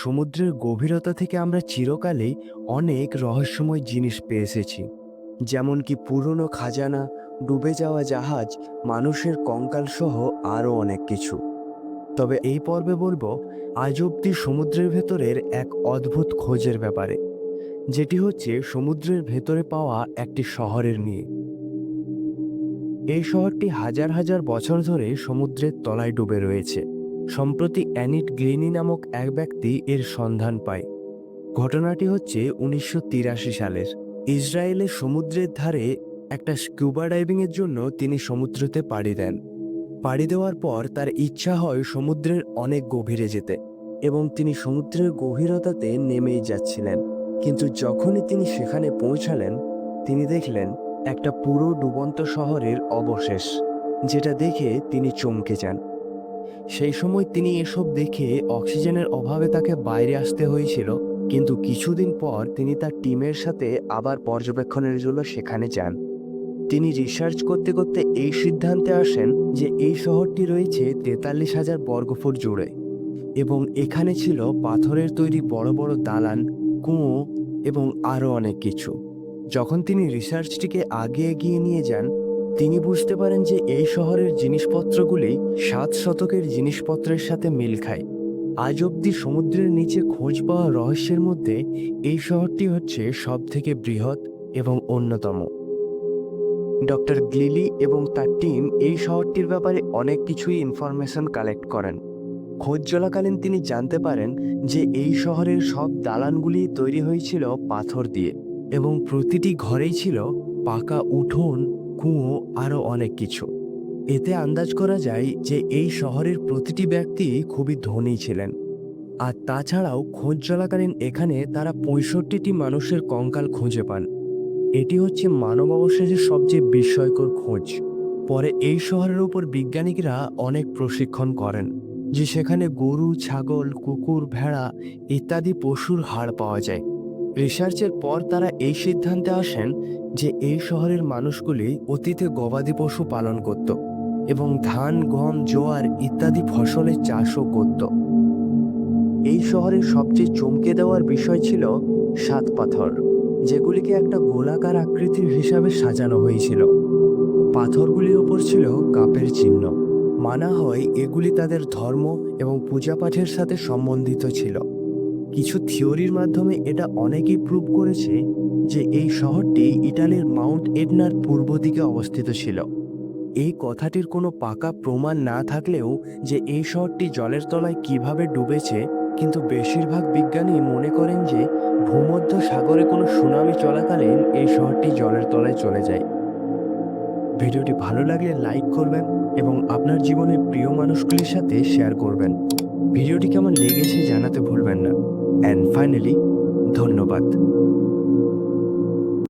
সমুদ্রের গভীরতা থেকে আমরা চিরকালেই অনেক রহস্যময় জিনিস পেয়ে এসেছি। যেমন কি পুরনো খাজানা, ডুবে যাওয়া জাহাজ, মানুষের কঙ্কাল সহ আরও অনেক কিছু। তবে এই পর্বে বলব, আজ অব্দি সমুদ্রের ভেতরের এক অদ্ভুত খোঁজের ব্যাপারে, যেটি হচ্ছে সমুদ্রের ভেতরে পাওয়া একটি শহরের নিয়ে। এই শহরটি হাজার হাজার বছর ধরে সমুদ্রের তলায় ডুবে রয়েছে। সম্প্রতি অ্যানিট গ্লিনি নামক এক ব্যক্তি এর সন্ধান পায়। ঘটনাটি হচ্ছে উনিশশো তিরাশি সালের। ইসরায়েলের সমুদ্রের ধারে একটা স্কুবা ডাইভিংয়ের জন্য তিনি সমুদ্রতে পাড়ি দেন। পাড়ি দেওয়ার পর তার ইচ্ছা হয় সমুদ্রের অনেক গভীরে যেতে এবং তিনি সমুদ্রের গভীরতাতে নেমেই যাচ্ছিলেন। কিন্তু যখনই তিনি সেখানে পৌঁছালেন, তিনি দেখলেন একটা পুরো ডুবন্ত শহরের অবশেষ, যেটা দেখে তিনি চমকে যান। সেই সময় তিনি এসব দেখে অক্সিজেনের অভাবে তাকে বাইরে আসতে হয়েছিল, কিন্তু কিছুদিন পর তিনি তার টিমের সাথে আবার পর্যবেক্ষণের জন্য সেখানে যান। তিনি রিসার্চ করতে করতে এই সিদ্ধান্তে আসেন যে এই শহরটি রয়েছে তেতাল্লিশ হাজার বর্গফুট জুড়ে এবং এখানে ছিল পাথরের তৈরি বড় বড় দালান, কুঁয়ো এবং আরও অনেক কিছু। যখন তিনি রিসার্চটিকে আগে এগিয়ে নিয়ে যান তিনি বুঝতে পারেন যে এই শহরের জিনিসপত্রগুলি সাত শতকের জিনিসপত্রের সাথে মিল খায়। আজ অবধি সমুদ্রের নিচে খোঁজ পাওয়া রহস্যের মধ্যে এই শহরটি হচ্ছে সবথেকে বৃহৎ এবং অন্যতম। ডক্টর গ্লিলি এবং তার টিম এই শহরটির ব্যাপারে অনেক কিছুই ইনফরমেশন কালেক্ট করেন। খোঁজ চলাকালীন তিনি জানতে পারেন যে এই শহরের সব দালানগুলি তৈরি হয়েছিল পাথর দিয়ে এবং প্রতিটি ঘরেই ছিল পাকা উঠোন কুঁয়ো আরও অনেক কিছু। এতে আন্দাজ করা যায় যে এই শহরের প্রতিটি ব্যক্তি খুবই ধনী ছিলেন। আর তাছাড়াও খোঁজ চলাকালীন এখানে তারা পঁয়ষট্টিটি মানুষের কঙ্কাল খুঁজে পান। এটি হচ্ছে মানব অবশেষের সবচেয়ে বিস্ময়কর খোঁজ। পরে এই শহরের উপর বিজ্ঞানীরা অনেক প্রশিক্ষণ করেন, যে সেখানে গরু, ছাগল, কুকুর, ভেড়া ইত্যাদি পশুর হাড় পাওয়া যায়। রিসার্চের পর তারা এই সিদ্ধান্তে আসেন যে এই শহরের মানুষগুলি অতীতে গবাদি পশু পালন করত এবং ধান, গম, জোয়ার ইত্যাদি ফসলের চাষও করত। এই শহরের সবচেয়ে চমকে দেওয়ার বিষয় ছিল সাত পাথর, যেগুলিকে একটা গোলাকার আকৃতির হিসাবে সাজানো হয়েছিল। পাথরগুলির ওপর ছিল কাপের চিহ্ন। মানা হয় এগুলি তাদের ধর্ম এবং পূজাপাঠের সাথে সম্বন্ধিত ছিল। কিছু থিওরির মাধ্যমে এটা অনেকেই প্রুভ করেছে যে এই শহরটি ইটালির মাউন্ট এডনার পূর্ব দিকে অবস্থিত ছিল। এই কথাটির কোনো পাকা প্রমাণ না থাকলেও যে এই শহরটি জলের তলায় কীভাবে ডুবেছে, কিন্তু বেশিরভাগ বিজ্ঞানী মনে করেন যে ভূমধ্য সাগরে কোনো সুনামি চলাকালীন এই শহরটি জলের তলায় চলে যায়। ভিডিওটি ভালো লাগলে লাইক করবেন এবং আপনার জীবনের প্রিয় মানুষগুলির সাথে শেয়ার করবেন। ভিডিওটি কেমন লেগেছে জানাতে ভুলবেন না। অ্যান্ড ফাইনালি ধন্যবাদ।